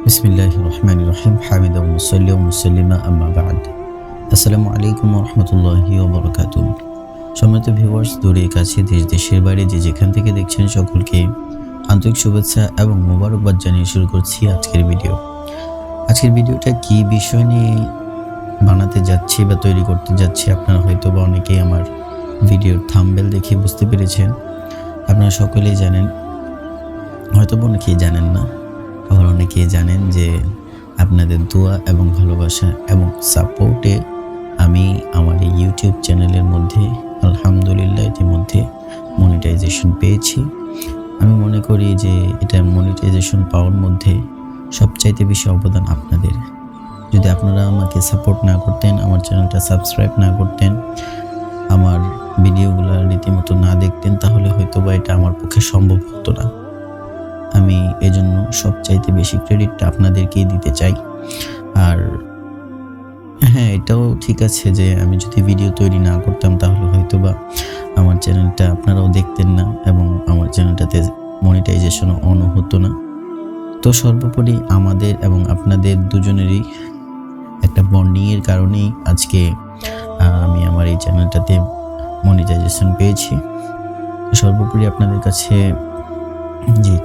বিসমিল্লাহ রহমান রহিম হামিদ মুসল্লি মুসল্লিমা আম্মা বাদ আসসালামু আলাইকুম রহমতুল্লাহি ওবরাকাতু সম্মানিত ভিউয়ার্স দূরে কাছে দেশ, দেশের বাইরে যে যেখান থেকে দেখছেন সকলকে আন্তরিক শুভেচ্ছা এবং মোবারকবাদ জানিয়ে শুরু করছি আজকের ভিডিও। আজকের ভিডিওটা কি বিষয় নিয়ে বানাতে যাচ্ছি বা তৈরি করতে যাচ্ছি আপনারা হয়তো বা অনেকেই আমার ভিডিওর থাম্বেল দেখে বুঝতে পেরেছেন। আপনারা সকলেই জানেন, হয়তো বা অনেকেই জানেন না। আবার অনেকেই জানেন যে আপনাদের দোয়া এবং ভালোবাসা এবং সাপোর্টে আমি আমার এই ইউটিউব চ্যানেলের মধ্যে, আলহামদুলিল্লাহ ইতিমধ্যে মনিটাইজেশন পেয়েছি। আমি মনে করি যে এটা মনিটাইজেশন পাওয়ার মধ্যে সবচাইতে বেশি অবদান আপনাদের। যদি আপনারা আমাকে সাপোর্ট না করতেন, আমার চ্যানেলটা সাবস্ক্রাইব না করতেন, আমার ভিডিওগুলো রীতিমতো না দেখতেন, তাহলে হয়তো বা এটা আমার পক্ষে সম্ভব হতো না। আমি এজন্য সবচাইতে বেশি ক্রেডিটটা আপনাদেরকেই দিতে চাই। আর হ্যাঁ এটাও ঠিক আছে যে আমি যদি ভিডিও তৈরি না করতাম তাহলে হয়তো বা আমার চ্যানেলটা আপনারাও দেখতেন না এবং আমার চ্যানেলটাতে মনিটাইজেশনও অন হতো না। তো সর্বোপরি আমাদের এবং আপনাদের দুজনেরই একটা বন্ডিংয়ের কারণেই আজকে আমি আমার এই চ্যানেলটাতে মনিটাইজেশন পেয়েছি। সর্বোপরি আপনাদের কাছে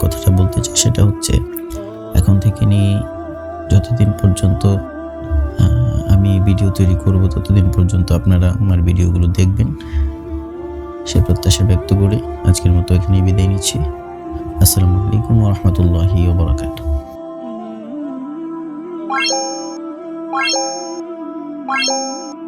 কথাটা বলতে চাই সেটা হচ্ছে, এখন থেকে নিয়ে যতদিন পর্যন্ত আমি ভিডিও তৈরি করব, ততদিন পর্যন্ত আপনারা আমার ভিডিওগুলো দেখবেন। সে প্রত্যাশা ব্যক্ত করে আজকের মতো এখানেই বিদায় নিচ্ছি। আসসালামু আলাইকুম রহমতুল্লাহি ওবরাকাতুহ Thank you.